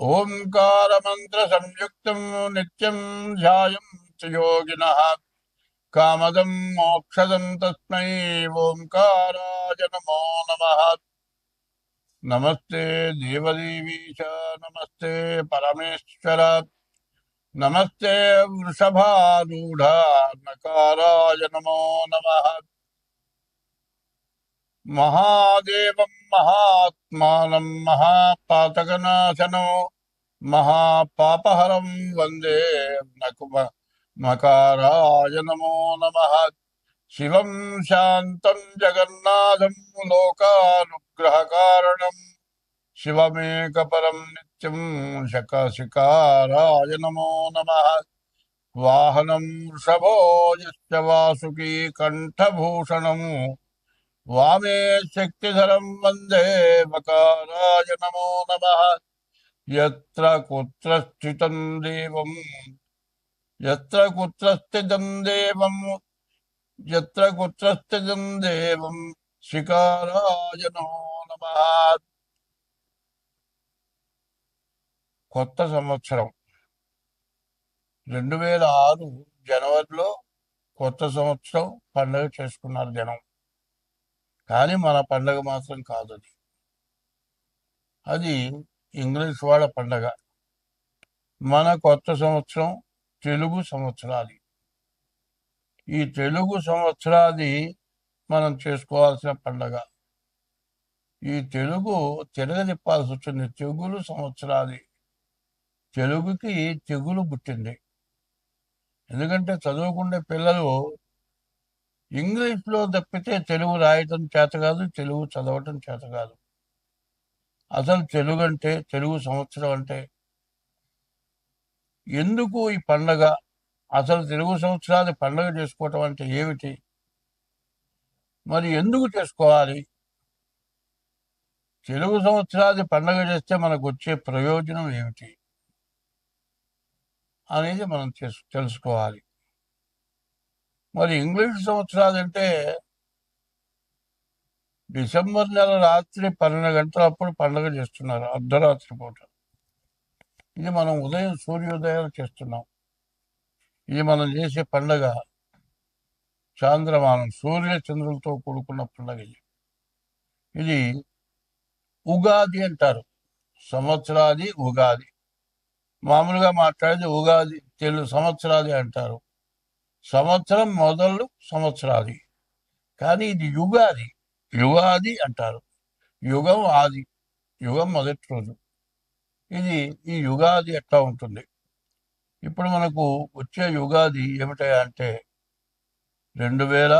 ओङ्कारमन्त्रसंयुक्तं संयुक्त ध्यायन्ति योगिनः। कामद मोक्षदं तस्म ओङ्काराय नमो नम। नमस्ते देवदेवीश नमस्ते परमेश्वर। नमस्ते वृषभारूढा नकाराज नमो नमः। మహాదేవం మహాత్మానం మహాపాతకనాశనం మహాపాపహరం వందే నకుమ నకారాయ నమో నమః. శివం శాంతం జగన్నాథం లోకానుగ్రహకారణం. శివమేకపరం నిత్యం శకశికారాయ నమో నమ. వాహనం వృషభో యశ్చ వాసుకీ కంఠభూషణం వామే శక్తిధరం వందే మకారాయ నమో నమ. ఎత్ర కుత్ర స్థితం దేవం. ఎత్ర కుత్ర స్థితం దేవం. ఎత్ర కుత్ర స్థితం దేవం. శికారాయ నమో నమ. కొత్త సంవత్సరం. రెండు వేల ఆరు జనవరిలో కొత్త సంవత్సరం పండుగ చేసుకున్నారు జనం. కానీ మన పండగ మాత్రం కాదు అది. అది ఇంగ్లీష్ వాళ్ళ పండగ. మన కొత్త సంవత్సరం తెలుగు సంవత్సరాది. ఈ తెలుగు సంవత్సరాది మనం చేసుకోవాల్సిన పండగ. ఈ తెలుగు తిరగదిప్పాల్సి వచ్చింది తెగులు సంవత్సరాది. తెలుగుకి తెగులు పుట్టింది. ఎందుకంటే చదువుకునే పిల్లలు ఇంగ్లీష్లో తప్పితే తెలుగు రాయటం చేత కాదు తెలుగు చదవటం చేత కాదు. అసలు తెలుగు అంటే తెలుగు సంవత్సరం అంటే ఎందుకు ఈ పండగ? అసలు తెలుగు సంవత్సరాన్ని పండగ చేసుకోవటం అంటే ఏమిటి? మరి ఎందుకు చేసుకోవాలి? తెలుగు సంవత్సరాది పండగ చేస్తే మనకు వచ్చే ప్రయోజనం ఏమిటి? అనేది మనం తెలుసు తెలుసుకోవాలి. మరి ఇంగ్లీష్ సంవత్సరాలు అంటే డిసెంబర్ నెల రాత్రి పన్నెండు గంటలప్పుడు పండగ చేస్తున్నారు అర్ధరాత్రి పూట. ఇది మనం ఉదయం సూర్యోదయాలు చేస్తున్నాం. ఇది మనం చేసే పండగ చాంద్రమానం సూర్య చంద్రులతో కూడుకున్న పండగ ఇది. ఇది ఉగాది అంటారు. సంవత్సరాది ఉగాది. మామూలుగా మాట్లాడేది ఉగాది తెలుగు సంవత్సరాది అంటారు. సంవత్సరం మొదలు సంవత్సరాది. కానీ ఇది యుగాది. యుగాది అంటారు. యుగం ఆది. యుగం మొదటి రోజు. ఇది ఈ యుగాది ఎట్లా ఉంటుంది? ఇప్పుడు మనకు వచ్చే యుగాది ఏమిటయా అంటే రెండు వేల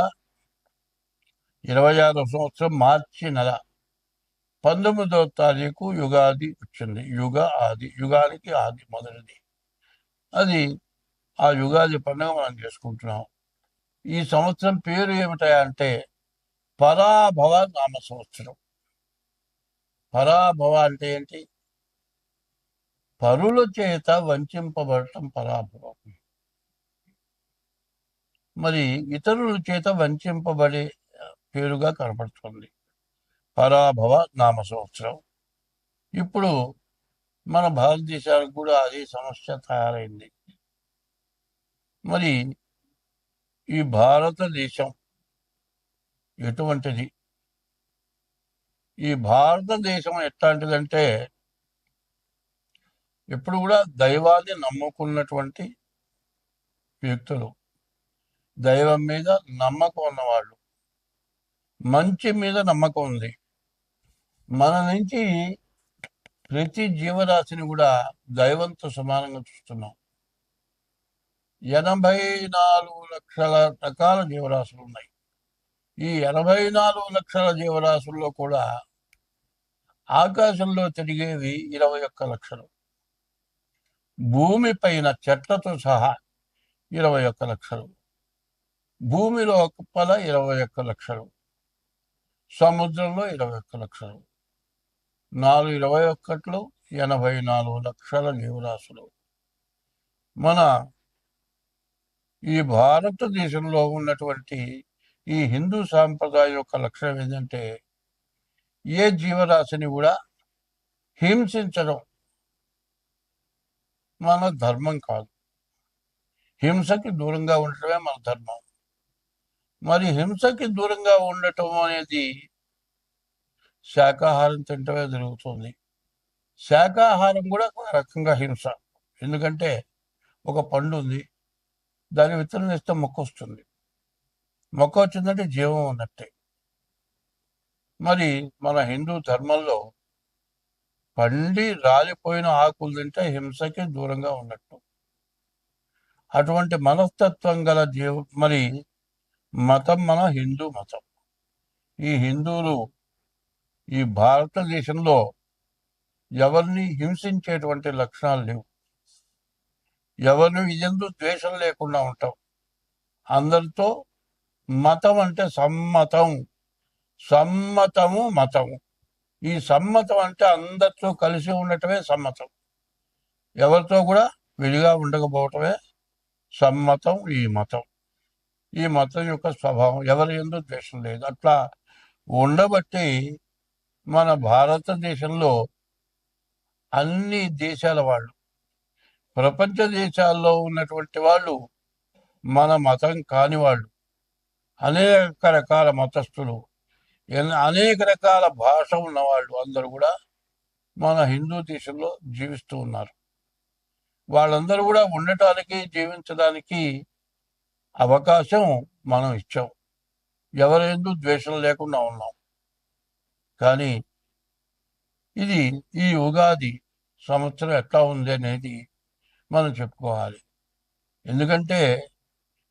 ఇరవై ఆరో సంవత్సరం మార్చి నెల పంతొమ్మిదవ తారీఖు యుగాది వచ్చింది. యుగ ఆది. యుగానికి ఆది మొదటిది. అది ఆ యుగాది పండుగ మనం చేసుకుంటున్నాం. ఈ సంవత్సరం పేరు ఏమిటంటే పరాభవ నామ సంవత్సరం. పరాభవ అంటే ఏంటి? పరుల చేత వంచింపబడటం పరాభవం. మరి ఇతరుల చేత వంచింపబడే పేరుగా కనపడుతుంది. పరాభవ నామ సంవత్సరం. ఇప్పుడు మన భారతదేశానికి కూడా అదే సమస్య తయారైంది. మరి ఈ భారతదేశం ఎటువంటిది? ఈ భారతదేశం ఎట్లాంటిదంటే ఎప్పుడు కూడా దైవాన్ని నమ్ముకున్నటువంటి వ్యక్తులు. దైవం మీద నమ్మకం ఉన్నవాళ్ళు. మంచి మీద నమ్మకం ఉంది. మన నుంచి ప్రతి జీవరాశిని కూడా దైవంతో సమానంగా చూస్తున్నాం. ఎనభై నాలుగు లక్షల రకాల జీవరాశులు ఉన్నాయి. ఈ ఎనభై నాలుగు లక్షల జీవరాశుల్లో కూడా ఆకాశంలో తిరిగేవి ఇరవై ఒక్క లక్షలు. భూమి పైన చెట్లతో సహా ఇరవై ఒక్క లక్షలు. భూమిలో కుప్పల ఇరవై ఒక్క లక్షలు. సముద్రంలో ఇరవై ఒక్క లక్షలు. నాలుగు ఇరవై ఒక్కట్లు ఎనభై నాలుగు లక్షల జీవరాశులు. మన ఈ భారతదేశంలో ఉన్నటువంటి ఈ హిందూ సాంప్రదాయం యొక్క లక్షణం ఏంటంటే ఏ జీవరాశిని కూడా హింసించడం మన ధర్మం కాదు. హింసకి దూరంగా ఉండటమే మన ధర్మం. మరి హింసకి దూరంగా ఉండటం అనేది శాకాహారం తింటమే జరుగుతుంది. శాకాహారం కూడా ఒక రకంగా హింస. ఎందుకంటే ఒక పండు ఉంది దాని విత్తనం ఇస్తే మొక్క వస్తుంది. మొక్క వచ్చిందంటే జీవం ఉన్నట్టే. మరి మన హిందూ ధర్మంలో పండి రాలిపోయిన ఆకులు తింటే హింసకి దూరంగా ఉన్నట్టు. అటువంటి మనస్తత్వం గల జీవ మరి మతం మన హిందూ మతం. ఈ హిందువులు ఈ భారతదేశంలో ఎవరిని హింసించేటువంటి లక్షణాలు లేవు. ఎవరు ఎందు ద్వేషం లేకుండా ఉంటాం అందరితో మతం అంటే సమ్మతం. సమ్మతము మతము. ఈ సమ్మతం అంటే అందరితో కలిసి ఉండటమే సమ్మతం. ఎవరితో కూడా విడిగా ఉండకపోవటమే సమ్మతం ఈ మతం. ఈ మతం యొక్క స్వభావం ఎవరి ఎందు ద్వేషం లేదు. అట్లా ఉండబట్టి మన భారతదేశంలో అన్ని దేశాల వాళ్ళు ప్రపంచ దేశాల్లో ఉన్నటువంటి వాళ్ళు మన మతం కాని వాళ్ళు అనేక రకాల మతస్థులు అనేక రకాల భాష ఉన్నవాళ్ళు అందరూ కూడా మన హిందూ దేశంలో జీవిస్తూ ఉన్నారు. వాళ్ళందరూ కూడా ఉండటానికి జీవించడానికి అవకాశం మనం ఇచ్చాం. ఎవరెందు ద్వేషం లేకుండా ఉన్నాం. కానీ ఇది ఈ ఉగాది సంవత్సరం ఎట్లా ఉంది అనేది మనం చెప్పుకోవాలి. ఎందుకంటే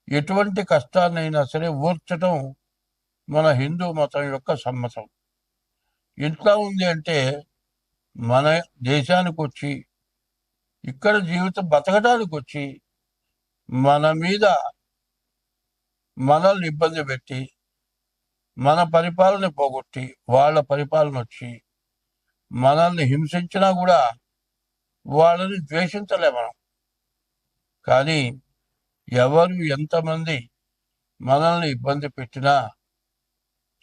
ఎటువంటి కష్టాన్నైనా సరే ఓర్చటం మన హిందూ మతం యొక్క సమ్మతం. ఇంట్లో ఉంది అంటే మన దేశానికి వచ్చి ఇక్కడ జీవితం బతకడానికి వచ్చి మన మీద మనల్ని ఇబ్బంది పెట్టి మన పరిపాలన పోగొట్టి వాళ్ళ పరిపాలన వచ్చి మనల్ని హింసించినా కూడా వాళ్ళని ద్వేషించలే మనం. కానీ ఎవరు ఎంతమంది మనల్ని ఇబ్బంది పెట్టినా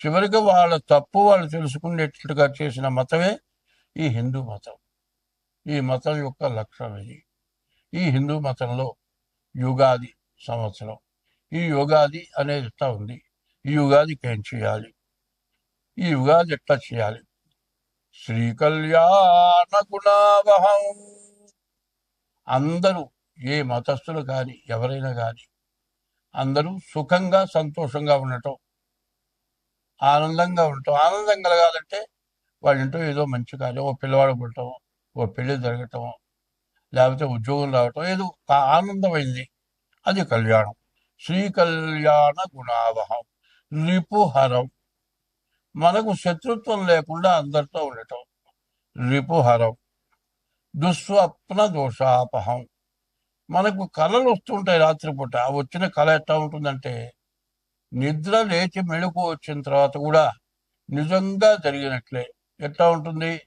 చివరికి వాళ్ళ తప్పు వాళ్ళు తెలుసుకునేటట్టుగా చేసిన మతమే ఈ హిందూ మతం. ఈ మతం యొక్క లక్ష్యం ఇది. ఈ హిందూ మతంలో యుగాది సంవత్సరం. ఈ యుగాది అనేది ఎట్లా ఉంది? ఈ యుగాదికి ఏం చేయాలి? ఈ యుగాది ఎట్లా చేయాలి? శ్రీ కళ్యాణ గుణావహం. అందరూ ఏ మతస్థులు కానీ ఎవరైనా కానీ అందరూ సుఖంగా సంతోషంగా ఉండటం ఆనందంగా ఉండటం. ఆనందం కలగాలంటే వాళ్ళింటో ఏదో మంచి కార్యం ఓ పిల్లవాడు పుట్టడం ఓ పెళ్ళి జరగటం లేకపోతే ఉద్యోగం రావటం ఏదో ఆనందమైంది. అది కళ్యాణం. శ్రీ కళ్యాణ గుణావహం రిపుహరం. మనకు శత్రుత్వం లేకుండా అందరితో ఉండటం. రిపుహరం. దుస్వప్న దోషాపహం. మనకు కళలు వస్తుంటాయి రాత్రిపూట. ఆ వచ్చిన కళ ఎట్లా ఉంటుందంటే నిద్ర లేచి మెళుకు వచ్చిన తర్వాత కూడా నిజంగా జరిగినట్లే. ఎట్లా ఉంటుంది?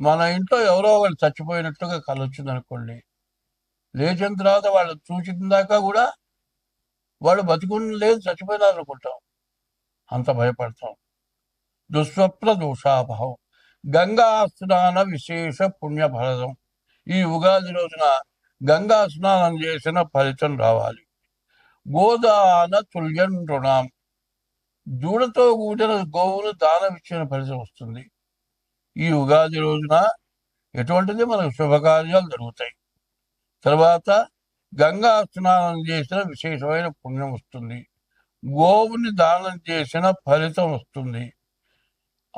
మన ఇంట్లో ఎవరో వాళ్ళు చచ్చిపోయినట్టుగా కళ వచ్చింది అనుకోండి. లేచిన తర్వాత వాళ్ళు చూసిన దాకా కూడా వాళ్ళు బతుకుని లేదు చచ్చిపోయినారు అనుకుంటాం. అంత భయపడతాం. దుస్వప్న దోషాభావం. గంగా స్నాన విశేష పుణ్యఫలదం. ఈ ఉగాది రోజున గంగా స్నానం చేసిన ఫలితం రావాలి. గోదాన తుల్యం రుణం. దూడతో కూడిన గోవును దానం ఇచ్చిన ఫలితం వస్తుంది. ఈ ఉగాది రోజున ఎటువంటిది? మనకు శుభకార్యాలు జరుగుతాయి. తర్వాత గంగా స్నానం చేసిన విశేషమైన పుణ్యం వస్తుంది. గోవుని దానం చేసిన ఫలితం వస్తుంది.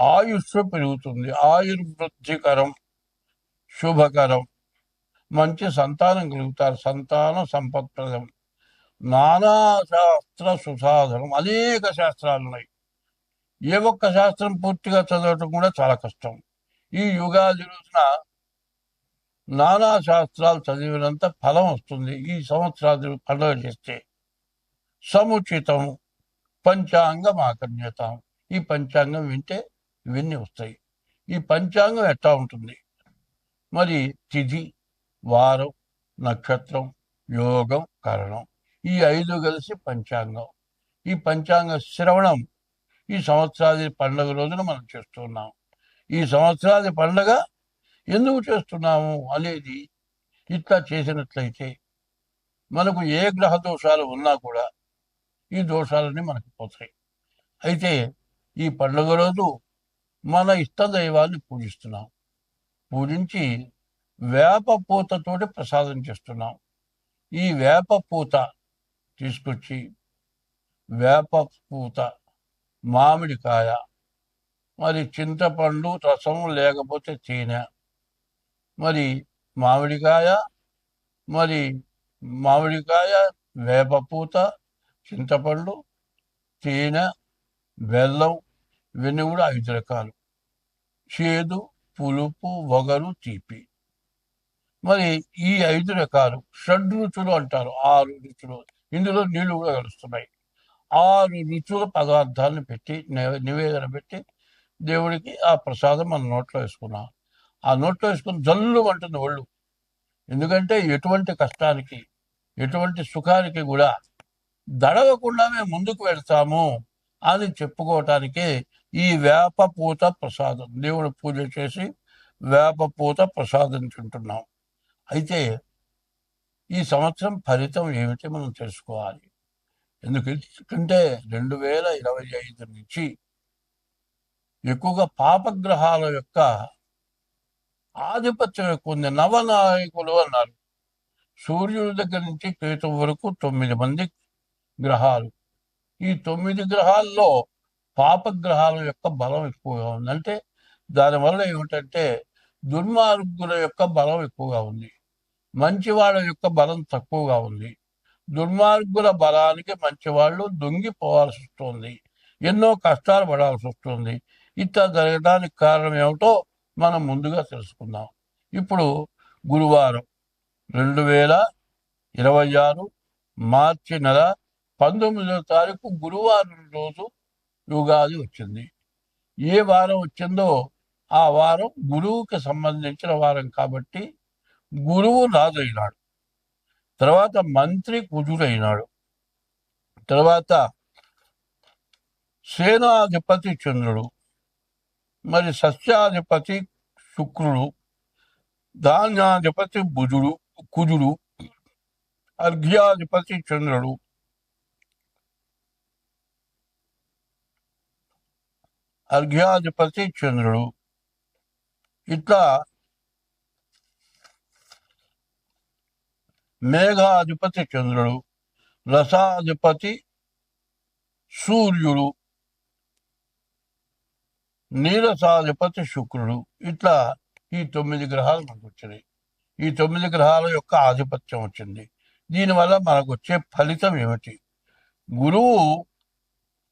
ఆయుష్ పెరుగుతుంది. ఆయుర్వృద్ధికరం. శుభకరం. మంచి సంతానం కలుగుతారు. సంతాన సంపత్ప్రదం నానా శాస్త్ర సుసాధనం. అనేక శాస్త్రాలు ఉన్నాయి. ఏ ఒక్క శాస్త్రం పూర్తిగా చదవటం కూడా చాలా కష్టం. ఈ యుగాది రోజున నానా శాస్త్రాలు చదివినంత ఫలం వస్తుంది. ఈ సంవత్సరాది పండుగ చేస్తే సముచితం పంచాంగం ఆకర్ణ్యతం ఈ పంచాంగం వింటే ఇవన్నీ వస్తాయి. ఈ పంచాంగం ఎట్లా ఉంటుంది? మరి తిథి. వారం నక్షత్రం యోగం కరణం. ఈ ఐదు కలిసి పంచాంగం. ఈ పంచాంగ శ్రవణం ఈ సంవత్సరాది పండుగ రోజున మనం చేస్తున్నాం. ఈ సంవత్సరాది పండుగ ఎందుకు చేస్తున్నాము అనేది ఇట్లా చేసినట్లయితే మనకు ఏ గ్రహ దోషాలు ఉన్నా కూడా ఈ దోషాలన్నీ మనకు పోతాయి. అయితే ఈ పండుగ రోజు మన ఇష్ట దైవాన్ని పూజిస్తున్నాం. పూజించి వేప పూతతోటి ప్రసాదం చేస్తున్నాం. ఈ వేప పూత తీసుకొచ్చి వేప పూత మామిడికాయ మరి చింతపండు రసం లేకపోతే తేనె మరి మామిడికాయ మరి మామిడికాయ వేప పూత చింతపండు తేనె బెల్లం ఇవన్నీ కూడా ఐదు రకాలు. చేదు పులుపు వగరు తీపి. మరి ఈ ఐదు రకాలు షడ్ రుచులు అంటారు ఆరు రుచులు. ఇందులో నీళ్ళు కూడా కలుస్తున్నాయి. ఆరు రుచుల పదార్థాలను పెట్టి నివేదన పెట్టి దేవుడికి ఆ ప్రసాదం మన నోట్లో వేసుకున్నాం. ఆ నోట్లో వేసుకుని జల్లు అంటుంది ఒళ్ళు. ఎందుకంటే ఎటువంటి కష్టానికి ఎటువంటి సుఖానికి కూడా దడవకుండా మేము ముందుకు వెళ్తాము అని చెప్పుకోవటానికే ఈ వేప పూత ప్రసాదం. దేవుడు పూజ చేసి వేప పూత ప్రసాదం తింటున్నాం. అయితే ఈ సంవత్సరం ఫలితం ఏమిటి మనం తెలుసుకోవాలి. ఎందుకంటే రెండు వేల ఇరవై ఐదు నుంచి ఎక్కువగా పాపగ్రహాల యొక్క ఆధిపత్యం ఎక్కువ ఉంది. నవనాయకులు అన్నారు. సూర్యుడి దగ్గర నుంచి కేతు వరకు తొమ్మిది మంది గ్రహాలు. ఈ తొమ్మిది గ్రహాల్లో పాపగ్రహాల యొక్క బలం ఎక్కువగా ఉందంటే దానివల్ల ఏమిటంటే దుర్మార్గుల యొక్క బలం ఎక్కువగా ఉంది. మంచివాళ్ళ యొక్క బలం తక్కువగా ఉంది. దుర్మార్గుల బలానికి మంచివాళ్ళు దొంగిపోవాల్సి వస్తుంది. ఎన్నో కష్టాలు పడాల్సి వస్తుంది. ఇట్లా జరగడానికి కారణం ఏమిటో మనం ముందుగా తెలుసుకుందాం. ఇప్పుడు గురువారం రెండు వేల ఇరవై ఆరు మార్చి నెల పంతొమ్మిదవ తారీఖు గురువారం రోజు యుగాది వచ్చింది. ఏ వారం వచ్చిందో ఆ వారం గురువుకి సంబంధించిన వారం కాబట్టి గురువు రాజైనాడు తర్వాత మంత్రి కుజుడైనాడు. తర్వాత సేనాధిపతి చంద్రుడు మరి సస్యాధిపతి శుక్రుడు ధాన్యాధిపతి బుజుడు కుజుడు అర్ఘ్యాధిపతి చంద్రుడు. అర్ఘ్యాధిపతి చంద్రుడు. ఇట్లా మేఘాధిపతి చంద్రుడు రసాధిపతి సూర్యుడు నీరసాధిపతి శుక్రుడు. ఇట్లా ఈ తొమ్మిది గ్రహాలు మనకు వచ్చినాయి. ఈ తొమ్మిది గ్రహాల యొక్క ఆధిపత్యం వచ్చింది. దీనివల్ల మనకు వచ్చే ఫలితం ఏమిటి? గురువు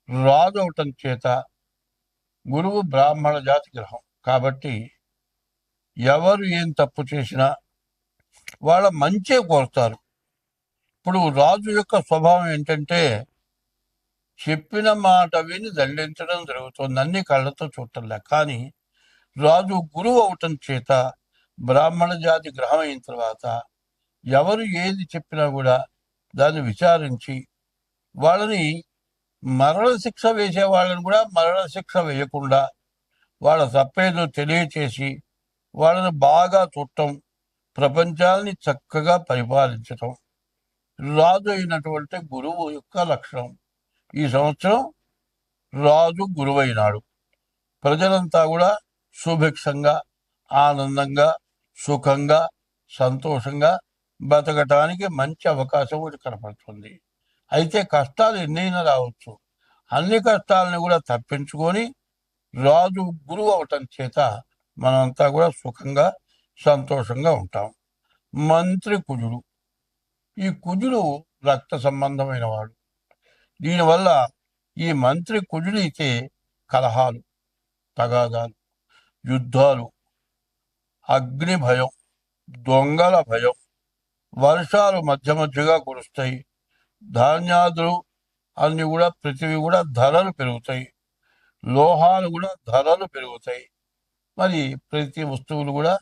రాజు అవటం చేత గురువు బ్రాహ్మణ జాతి గ్రహం. కాబట్టి ఎవరు ఏం తప్పు చేసినా వాళ్ళ మంచే కోరుతారు. ఇప్పుడు రాజు యొక్క స్వభావం ఏంటంటే చెప్పిన మాట విని దండించడం జరుగుతుంది. అన్ని కళ్ళతో చూడటంలే. కానీ రాజు గురువు అవటం చేత బ్రాహ్మణ జాతి గ్రహం అయిన తర్వాత ఎవరు ఏది చెప్పినా కూడా దాన్ని విచారించి వాళ్ళని మరణ శిక్ష వేసే వాళ్ళని కూడా మరణ శిక్ష వేయకుండా వాళ్ళ తప్పేదో తెలియచేసి వాళ్ళని బాగా చూడటం ప్రపంచాన్ని చక్కగా పరిపాలించటం రాజు అయినటువంటి గురువు యొక్క లక్షణం. ఈ సంవత్సరం రాజు గురువైనాడు. ప్రజలంతా కూడా సుభిక్షంగా ఆనందంగా సుఖంగా సంతోషంగా బతకటానికి మంచి అవకాశం ఒకటి కనపడుతుంది. అయితే కష్టాలు ఎన్నైనా రావచ్చు. అన్ని కష్టాలను కూడా తప్పించుకొని రాజు గురువు అవటం చేత మనమంతా కూడా సుఖంగా సంతోషంగా ఉంటాం. మంత్రి కుజుడు. ఈ కుజుడు రక్త సంబంధమైన వాడు. దీనివల్ల ఈ మంత్రి కుజుడైతే కలహాలు తగాదాలు యుద్ధాలు అగ్ని భయం దొంగల భయం వర్షాలు మధ్య మధ్యగా కురుస్తాయి. ధాన్యాదులు అన్నీ కూడా ప్రతివి కూడా ధరలు పెరుగుతాయి. లోహాలు కూడా ధరలు పెరుగుతాయి. మరి ప్రతి వస్తువులు కూడా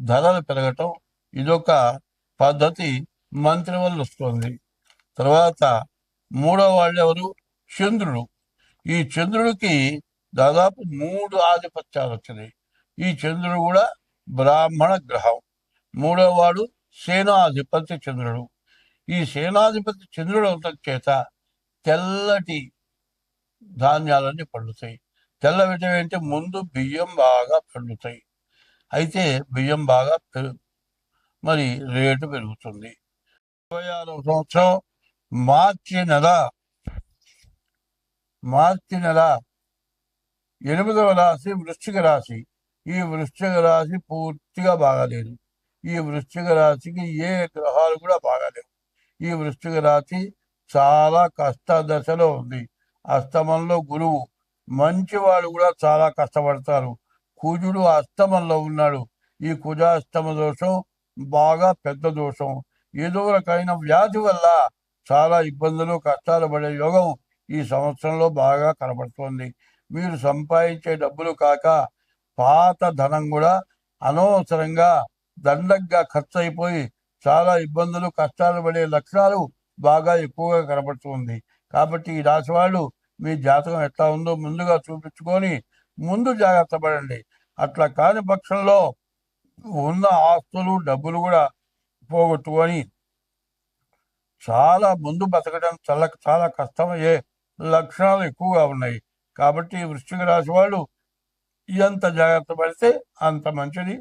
ధరలు పెరగటం ఇదొక పద్ధతి మంత్రి వల్ల వస్తుంది. తర్వాత మూడో వాళ్ళు ఎవరు? చంద్రుడు. ఈ చంద్రుడికి దాదాపు మూడు ఆధిపత్యాలు వచ్చినాయి. ఈ చంద్రుడు కూడా బ్రాహ్మణ గ్రహం. మూడో వాడు సేనాధిపతి చంద్రుడు. ఈ సేనాధిపతి చంద్రుడు అవటం చేత తెల్లటి ధాన్యాలన్నీ పండుతాయి. తెల్ల అంటే ముందు బియ్యం బాగా పండుతాయి. అయితే బియ్యం బాగా మరి రేటు పెరుగుతుంది. ఇరవై ఆరవ సంవత్సరం మార్చి నెల మార్చి నెల ఎనిమిదవ రాశి వృశ్చిక రాశి. ఈ వృశ్చిక రాశి పూర్తిగా బాగాలేదు. ఈ వృశ్చిక రాశికి ఏ గ్రహాలు కూడా బాగాలేవు. ఈ వృశ్చిక రాశి చాలా కష్ట దశలో ఉంది. అస్తమంలో గురువు మంచివాడు కూడా చాలా కష్టపడతారు. కుజుడు అస్తమంలో ఉన్నాడు. ఈ కుజాస్తమ దోషం బాగా పెద్ద దోషం. ఏదో రకమైన వ్యాధి వల్ల చాలా ఇబ్బందులు కష్టాలు పడే యోగం ఈ సంవత్సరంలో బాగా కనబడుతోంది మీరు సంపాదించే డబ్బులు కాక పాత ధనం కూడా అనవసరంగా దండగ్గా ఖర్చు అయిపోయి చాలా ఇబ్బందులు కష్టాలు పడే లక్షణాలు బాగా ఎక్కువగా కనబడుతుంది కాబట్టి ఈ రాశి వాళ్ళు మీ జాతకం ఎట్లా ఉందో ముందుగా చూపించుకొని ముందు జాగ్రత్త పడండి. అట్లా కాని పక్షంలో ఉన్న ఆస్తులు డబ్బులు కూడా పోగొట్టుకొని చాలా ముందు బతకడం చాలా చాలా కష్టమయ్యే లక్షణాలు ఎక్కువగా ఉన్నాయి. కాబట్టి వృశ్చిక రాశి వాళ్ళు ఎంత జాగ్రత్త పడితే అంత మంచిది.